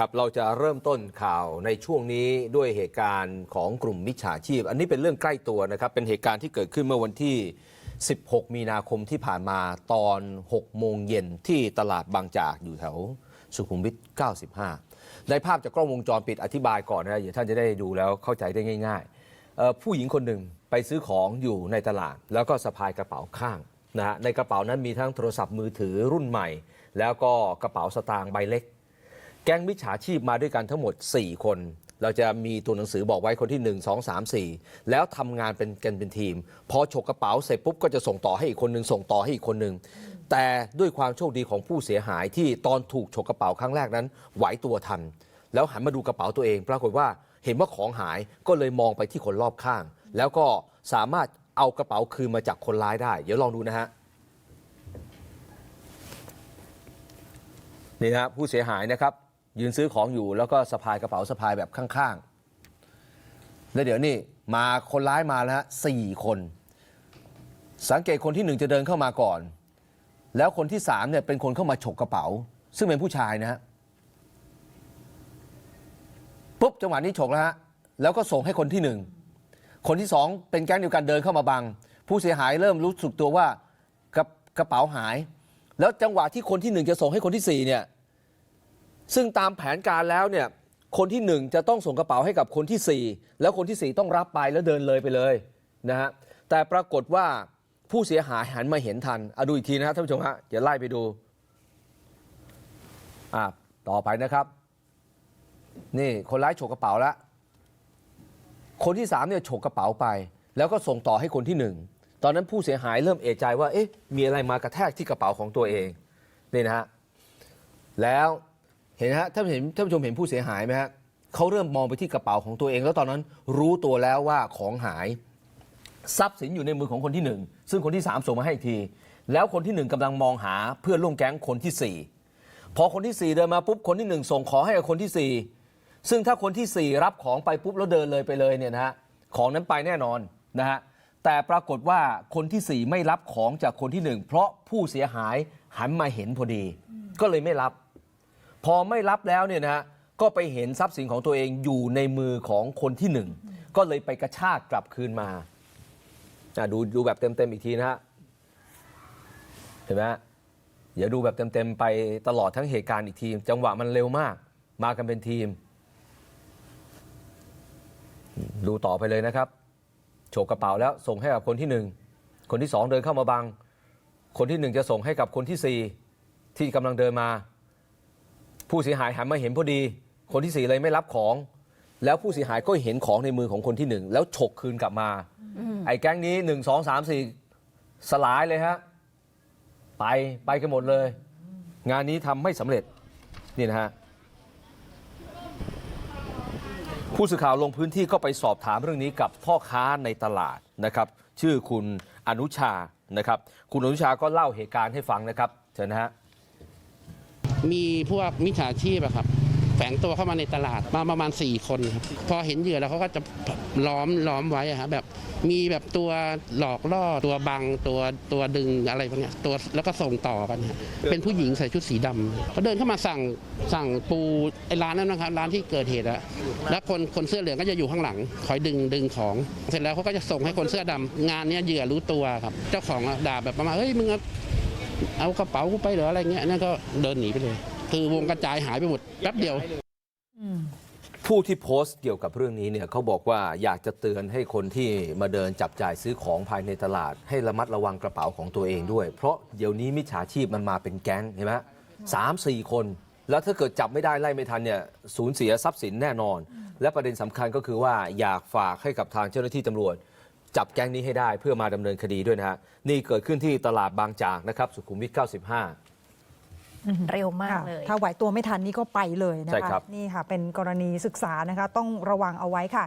ครับเราจะเริ่มต้นข่าวในช่วงนี้ด้วยเหตุการณ์ของกลุ่มมิจฉาชีพ อันนี้เป็นเรื่องใกล้ตัวนะครับ เป็นเหตุการณ์ที่เกิดขึ้นเมื่อวันที่ 16 มีนาคมที่ผ่านมาตอน 6 โมงเย็นที่ตลาดบางจากอยู่แถวสุขุมวิท 95 ในภาพจากกล้องวงจรปิดอธิบายก่อนนะเดี๋ยวท่านจะได้ดูแล้วเข้าใจได้ง่ายๆ ผู้หญิงคนหนึ่งไปซื้อของอยู่ในตลาด แล้วก็สะพายกระเป๋าข้างนะฮะในกระเป๋านั้นมีทั้งโทรศัพท์มือถือรุ่นใหม่ แล้วก็กระเป๋าสตางค์ใบเล็ก แก๊งมิจฉาชีพมาด้วยกันทั้งหมด 4 คน เราจะมีตัวหนังสือบอกไว้คนที่ 1 2 3 4 แล้วทำงานเป็นกันเป็นทีม พอฉกกระเป๋าเสร็จปุ๊บก็จะส่งต่อให้อีกคนหนึ่งส่งต่อให้อีกคนหนึ่งแต่ด้วยความโชคดีของผู้เสียหายที่ตอนถูกฉกกระเป๋าครั้งแรกนั้น ไหวตัวทัน แล้วหันมาดูกระเป๋าตัวเอง ปรากฏว่าเห็นว่าของหายก็เลยมองไปที่คนรอบข้าง แล้วก็สามารถเอากระเป๋าคืนมาจากคนร้ายได้ เดี๋ยวลองดูนะฮะนี่นะฮะผู้เสียหายนะครับ ยืนซื้อของอยู่แล้วก็สะพายกระเป๋าสะพายแบบข้างๆ แล้วเดี๋ยวนี่มาคนร้ายมาแล้วฮะสี่คน สังเกตคนที่หนึ่งจะเดินเข้ามาก่อน แล้วคนที่สามเนี่ยเป็นคนเข้ามาฉกกระเป๋า ซึ่งเป็นผู้ชายนะฮะปุ๊บจังหวะนี้ฉกแล้วฮะแล้วก็ส่งให้คนที่หนึ่งคนที่สองเป็นแก๊งเดียวกันเดินเข้ามาบัง ผู้เสียหายเริ่มรู้สึกตัวว่ากระกระเป๋าหาย แล้วจังหวะที่คนที่หนึ่งจะส่งให้คนที่สี่เนี่ย ซึ่งตามแผนการแล้วเนี่ยคนที่หนึ่งจะต้องส่งกระเป๋าให้กับคนที่สี่แล้วคนที่สี่ต้องรับไปแล้วเดินเลยไปเลยนะฮะแต่ปรากฏว่าผู้เสียหายหันมาเห็นทันอะดูอีกทีนะฮะท่านผู้ชมฮะอย่าไล่ไปดูอะต่อไปนะครับ นี่คนร้ายฉกกระเป๋าแล้วคนที่สามเนี่ยฉกกระเป๋าไป แล้วก็ส่งต่อให้คนที่หนึ่งตอนนั้นผู้เสียหายเริ่มเอะใจว่าเอ๊ะมีอะไรมากระแทกที่กระเป๋าของตัวเองนี่นะฮะแล้ว เห็นฮะท่านเห็นท่านผู้ชมเห็นผู้เสียหายไหมฮะเขาเริ่มมองไปที่กระเป๋าของตัวเอง แล้วตอนนั้นรู้ตัวแล้วว่าของหาย ทรัพย์สินอยู่ในมือของคนที่หนึ่งซึ่งคนที่สามส่งมาให้อีกที แล้วคนที่หนึ่งกำลังมองหาเพื่อนร่วมแก๊งคนที่สี่พอคนที่สี่เดินมาปุ๊บคนที่หนึ่งส่งของให้กับคนที่สี่ซึ่งถ้าคนที่สี่รับของไปปุ๊บแล้วเดินเลยไปเลยเนี่ยนะฮะของนั้นไปแน่นอนนะฮะแต่ปรากฏว่าคนที่สี่ไม่รับของจากคนที่หนึ่งเพราะผู้เสียหายหันมาเห็นพอดี ก็เลยไม่รับ พอไม่รับแล้วเนี่ยนะฮะก็ไปเห็นทรัพย์สินของตัวเองอยู่ในมือของคนที่หนึ่งก็เลยไปกระชากกลับคืนมาอะดูดูแบบเต็มๆอีกทีนะฮะเห็นไหมฮะเดี๋ยวดูแบบเต็มๆไปตลอดทั้งเหตุการณ์อีกทีจังหวะมันเร็วมาก มากันเป็นทีม ดูต่อไปเลยนะครับโฉกกระเป๋าแล้วส่งให้กับคนที่หนึ่งคนที่สองเดินเข้ามาบัง คนที่หนึ่งจะส่งให้กับคนที่สี่ที่กำลังเดินมา ผู้เสียหายหันมาเห็นพอดี คนที่สี่เลยไม่รับของ แล้วผู้เสียหายก็เห็นของในมือของคนที่หนึ่งแล้วฉกคืนกลับมา ไอ้แก๊งนี้หนึ่งสองสามสี่สลายเลยฮะ ไปไปกันหมดเลย งานนี้ทำไม่สำเร็จนี่นะฮะผู้สื่อข่าวลงพื้นที่ก็ไปสอบถามเรื่องนี้กับพ่อค้าในตลาดนะครับ ชื่อคุณอนุชานะครับ คุณอนุชาก็เล่าเหตุการณ์ให้ฟังนะครับเชิญนะฮะ มีพวกมิจฉาชีพอะครับ แฝงตัวเข้ามาในตลาดมาประมาณ 4 คนครับพอเห็นเหยื่อแล้วเขาก็จะล้อมล้อมไว้อะครับแบบมีแบบตัวหลอกล่อตัวบังตัวตัวดึงอะไรพวกเนี้ยตัวแล้วก็ส่งต่อกันฮะเป็นผู้หญิงใส่ชุดสีดำเขาเดินเข้ามาสั่งสั่งปูไอ้ร้านนั้นนะครับร้านที่เกิดเหตุอะแล้วคนคนเสื้อเหลืองก็จะอยู่ข้างหลัง คอยดึงดึงของ เสร็จแล้วเขาก็จะส่งให้คนเสื้อดำงานเนี้ยเหยื่อรู้ตัวครับ เจ้าของอะด่าแบบประมาณเฮ้ยมึงเอา เอากระเป๋ากูไปเหรออะไรเงี้ยนั่นก็เดินหนีไปเลย คือวงกระจายหายไปหมดแป๊บเดียวผู้ที่โพสต์เกี่ยวกับเรื่องนี้เนี่ยเขาบอกว่าอยากจะเตือนให้คนที่มาเดินจับจ่ายซื้อของภายในตลาด ให้ระมัดระวังกระเป๋าของตัวเองด้วย เพราะเดี๋ยวนี้มิจฉาชีพมันมาเป็นแก๊งเห็นไหมสามสี่คน แล้วถ้าเกิดจับไม่ได้ไล่ไม่ทันเนี่ยสูญเสียทรัพย์สินแน่นอน และประเด็นสำคัญก็คือว่าอยากฝากให้กับทางเจ้าหน้าที่ตำรวจ จับแก๊งนี้ให้ได้เพื่อมาดำเนินคดีด้วยนะฮะนี่เกิดขึ้นที่ตลาดบางจากนะครับสุขุมวิท 95 เร็วมากค่ะเลย ถ้าไหวตัวไม่ทันนี่ก็ไปเลยนะใช่คะครับนี่ค่ะ เป็นกรณีศึกษานะคะ ต้องระวังเอาไว้ค่ะ